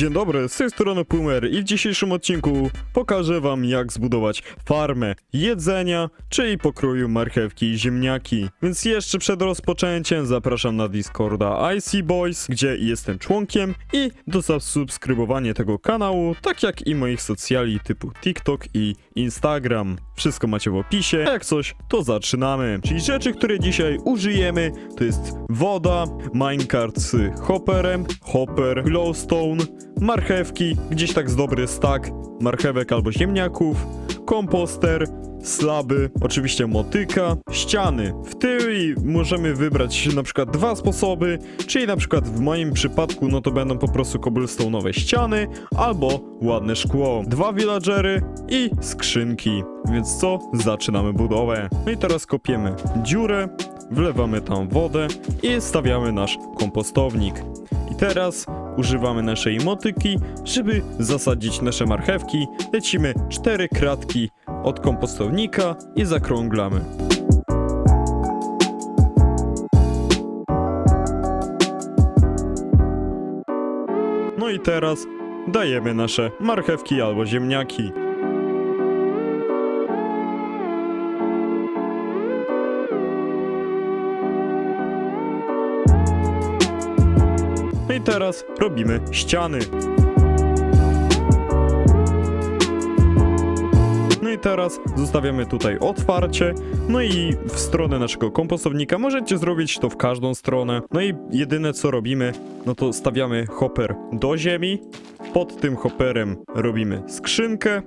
Dzień dobry, z tej strony Pumer i w dzisiejszym odcinku pokażę wam jak zbudować farmę jedzenia, czyli pokroju marchewki i ziemniaki. Więc jeszcze przed rozpoczęciem zapraszam na Discorda IC Boys, gdzie jestem członkiem i do zasubskrybowania tego kanału, tak jak i moich socjali typu TikTok i Instagram. Wszystko macie w opisie, a jak coś, to zaczynamy. Czyli rzeczy, które dzisiaj użyjemy, to jest woda, minecart z hopperem, hopper, glowstone, marchewki, gdzieś tak z dobry stack, marchewek albo ziemniaków, komposter, slaby, oczywiście motyka, ściany. W tej możemy wybrać na przykład dwa sposoby, czyli na przykład w moim przypadku no to będą po prostu cobblestone'owe ściany albo ładne szkło. Dwa villagery i skrzynki. Więc co? Zaczynamy budowę. No i teraz kopiemy dziurę, wlewamy tam wodę i stawiamy nasz kompostownik. I teraz używamy naszej motyki, żeby zasadzić nasze marchewki. Lecimy cztery kratki od kompostownika i zakrąglamy. No i teraz dajemy nasze marchewki albo ziemniaki. No i teraz robimy ściany. No i teraz zostawiamy tutaj otwarcie. No i w stronę naszego kompostownika możecie zrobić to w każdą stronę. No i jedyne co robimy, no to stawiamy hopper do ziemi. Pod tym hopperem robimy skrzynkę.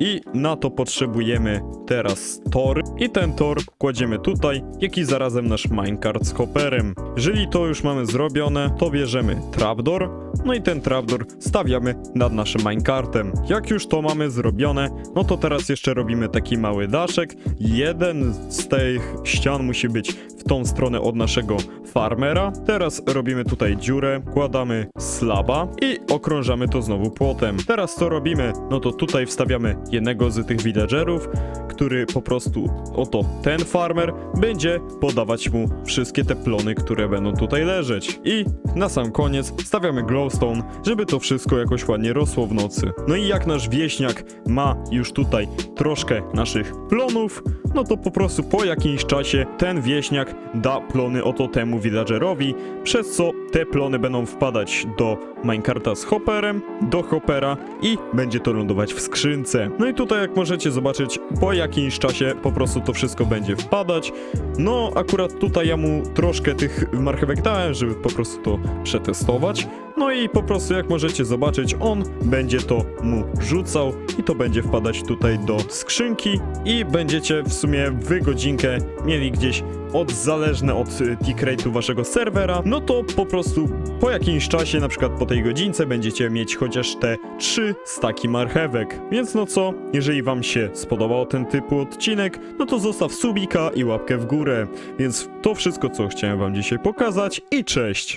I na to potrzebujemy teraz tor. I ten tor kładziemy tutaj, jak i zarazem nasz minecart z hopperem. Jeżeli to już mamy zrobione, to bierzemy trapdoor. No i ten trapdoor stawiamy nad naszym minecartem. Jak już to mamy zrobione, no to teraz jeszcze robimy taki mały daszek. Jeden z tych ścian musi być w tą stronę od naszego farmera. Teraz robimy tutaj dziurę, kładamy slaba i okrążamy to znowu płotem. Teraz co robimy? No to tutaj wstawiamy jednego z tych villagerów, który po prostu, oto ten farmer, będzie podawać mu wszystkie te plony, które będą tutaj leżeć. I na sam koniec stawiamy glowstone, żeby to wszystko jakoś ładnie rosło w nocy. No i jak nasz wieśniak ma już tutaj troszkę naszych plonów, no to po prostu po jakimś czasie ten wieśniak da plony oto temu villagerowi, przez co te plony będą wpadać do minecarta z hopperem, do hoppera i będzie to lądować w skrzynce. No i tutaj jak możecie zobaczyć, po jakimś czasie po prostu to wszystko będzie wpadać. No akurat tutaj ja mu troszkę tych marchewek dałem, żeby po prostu to przetestować. No i po prostu jak możecie zobaczyć, on będzie to mu rzucał i to będzie wpadać tutaj do skrzynki i będziecie w sumie w godzinkę mieli gdzieś od zależne od y, tick rate'u waszego serwera, no to po prostu po jakimś czasie, na przykład po tej godzince, będziecie mieć chociaż te trzy staki marchewek. Więc no co, jeżeli wam się spodobał ten typu odcinek, no to zostaw subika i łapkę w górę. Więc to wszystko, co chciałem wam dzisiaj pokazać i cześć!